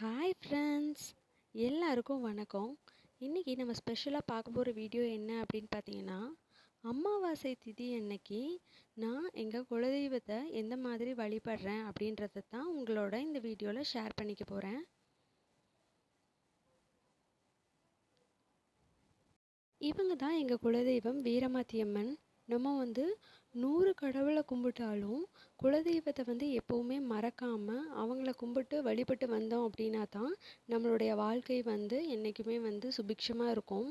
Hi friends எல்லாருக்கும் வணக்கம். இன்றைக்கி நம்ம ஸ்பெஷலாக பார்க்க போகிற வீடியோ என்ன அப்படின்னு பார்த்தீங்கன்னா அமாவாசை திதி அன்னைக்கு நான் எங்கள் குலதெய்வத்தை எந்த மாதிரி வழிபடுறேன் அப்படின்றத தான் உங்களோட இந்த வீடியோவில் ஷேர் பண்ணிக்க போகிறேன் இவங்க தான் எங்கள் குலதெய்வம் வீரமாத்தியம்மன். நம்ம வந்து நூறு கடவுளை கும்பிட்டாலும் குலதெய்வத்தை வந்து எப்போவுமே மறக்காமல் அவங்கள கும்பிட்டு வழிபட்டு வந்தோம் அப்படின்னா தான் நம்மளுடைய வாழ்க்கை வந்து என்றைக்குமே வந்து சுபிக்ஷமாக இருக்கும்.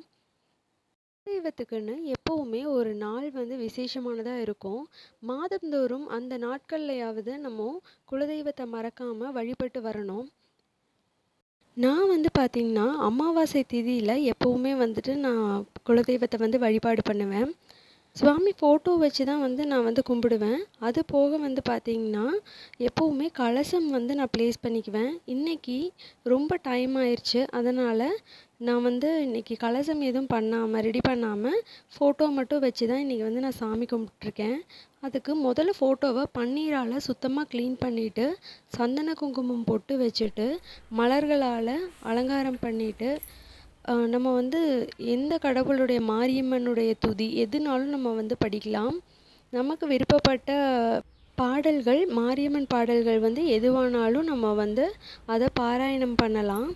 குலதெய்வத்துக்குன்னு எப்போவுமே ஒரு நாள் வந்து விசேஷமானதாக இருக்கும். மாதந்தோறும் அந்த நாட்கள்லையாவது நம்ம குலதெய்வத்தை மறக்காமல் வழிபட்டு வரணும். நான் வந்து பார்த்திங்கன்னா அமாவாசை திதியில் எப்போவுமே வந்துட்டு நான் குலதெய்வத்தை வந்து வழிபாடு பண்ணுவேன். சுவாமி ஃபோட்டோ வச்சு தான் வந்து நான் வந்து கும்பிடுவேன். அது போக வந்து பார்த்திங்கன்னா எப்போவுமே கலசம் வந்து நான் ப்ளேஸ் பண்ணிக்குவேன். இன்றைக்கி ரொம்ப டைம் ஆயிடுச்சு அதனால் நான் வந்து இன்றைக்கி கலசம் எதுவும் பண்ணாமல் ரெடி பண்ணாமல் ஃபோட்டோ மட்டும் வச்சு தான் இன்றைக்கி வந்து நான் சாமி கும்பிட்ருக்கேன் அதுக்கு முதல்ல ஃபோட்டோவை பன்னீரால் சுத்தமாக க்ளீன் பண்ணிவிட்டு சந்தன குங்குமம் பொட்டு வச்சுட்டு மலர்களால் அலங்காரம் பண்ணிவிட்டு நம்ம வந்து எந்த கடவுளுடைய மாரியம்மனுடைய துதி எதுனாலும் நம்ம வந்து படிக்கலாம். நமக்கு விருப்பப்பட்ட பாடல்கள் மாரியம்மன் பாடல்கள் வந்து எதுவானாலும் நம்ம வந்து அதை பாராயணம் பண்ணலாம்.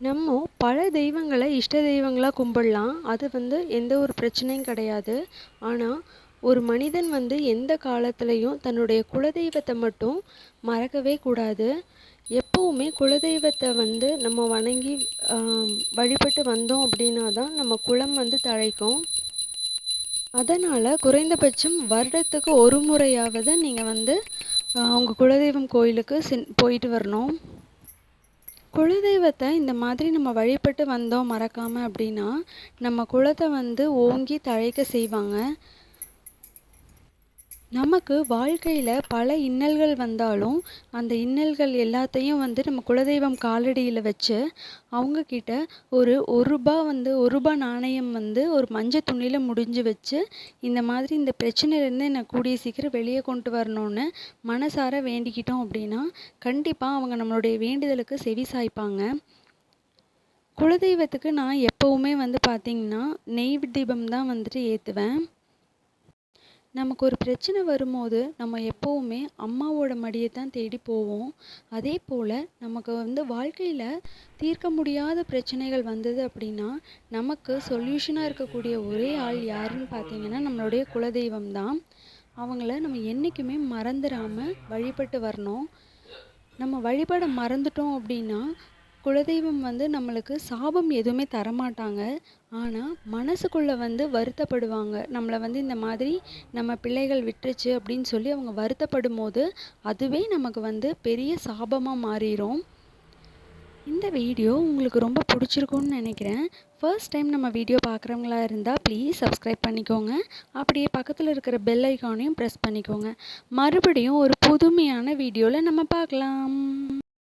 நம்ம பல தெய்வங்களை இஷ்ட தெய்வங்களாக கும்பிடலாம். அது வந்து எந்த ஒரு பிரச்சனையும் கிடையாது. ஆனால் ஒரு மனிதன் வந்து எந்த காலத்துலேயும் தன்னுடைய குலதெய்வத்தை மட்டும் மறக்கவே கூடாது. எப்போவுமே குலதெய்வத்தை வந்து நம்ம வணங்கி வழிபட்டு வந்தோம் அப்படின்னா தான் நம்ம குலம் வந்து தழைக்கும். அதனால் குறைந்தபட்சம் வருடத்துக்கு ஒரு முறையாவது நீங்கள் வந்து உங்கள் குலதெய்வம் கோயிலுக்கு சென் போயிட்டு வரணும். குலதெய்வத்தை இந்த மாதிரி நம்ம வழிபட்டு வந்தோம் மறக்காமல் அப்படின்னா நம்ம குலத்தை வந்து ஓங்கி தழைக்க செய்வாங்க. நமக்கு வாழ்க்கையில் பல இன்னல்கள் வந்தாலும் அந்த இன்னல்கள் எல்லாத்தையும் வந்து நம்ம குலதெய்வம் காலடியில் வச்சு அவங்கக்கிட்ட ஒரு ஒரு ரூபா வந்து ஒரு ரூபா நாணயம் வந்து ஒரு மஞ்சள் துணியில் முடிஞ்சு வச்சு இந்த மாதிரி இந்த பிரச்சனையிலேருந்து என்னை கூடிய சீக்கிரம் வெளியே கொண்டு வரணும்னு மனசார வேண்டிக்கிட்டோம் அப்படின்னா கண்டிப்பாக அவங்க நம்மளுடைய வேண்டுதலுக்கு செவி சாய்ப்பாங்க. குலதெய்வத்துக்கு நான் எப்போவுமே வந்து பார்த்திங்கன்னா நெய் தீபம் தான் வந்துட்டு ஏற்றுவேன் நமக்கு ஒரு பிரச்சனை வரும்போது நம்ம எப்போவுமே அம்மாவோட மடியை தான் தேடி போவோம். அதே போல் நமக்கு வந்து வாழ்க்கையில் தீர்க்க முடியாத பிரச்சனைகள் வந்தது அப்படின்னா நமக்கு சொல்யூஷனாக இருக்கக்கூடிய ஒரே ஆள் யாருன்னு பார்த்தீங்கன்னா நம்மளுடைய குலதெய்வம் தான். அவங்கள நம்ம என்றைக்குமே மறந்துடாமல் வழிபட்டு வரணும். நம்ம வழிபட மறந்துட்டோம் அப்படின்னா குலதெய்வம் வந்து நம்மளுக்கு சாபம் எதுவுமே தரமாட்டாங்க. ஆனால் மனசுக்குள்ளே வந்து வருத்தப்படுவாங்க. நம்மளை வந்து இந்த மாதிரி நம்ம பிள்ளைகள் விட்டுருச்சு அப்படின்னு சொல்லி அவங்க வருத்தப்படும் போது அதுவே நமக்கு வந்து பெரிய சாபமாக மாறிடும் இந்த வீடியோ உங்களுக்கு ரொம்ப பிடிச்சிருக்குன்னு நினைக்கிறேன். ஃபர்ஸ்ட் டைம் நம்ம வீடியோ பார்க்குறவங்களா இருந்தால் ப்ளீஸ் சப்ஸ்கிரைப் பண்ணிக்கோங்க. அப்படியே பக்கத்தில் இருக்கிற பெல் ஐக்கானையும் ப்ரெஸ் பண்ணிக்கோங்க. மறுபடியும் ஒரு புதுமையான வீடியோவில் நம்ம பார்க்கலாம்.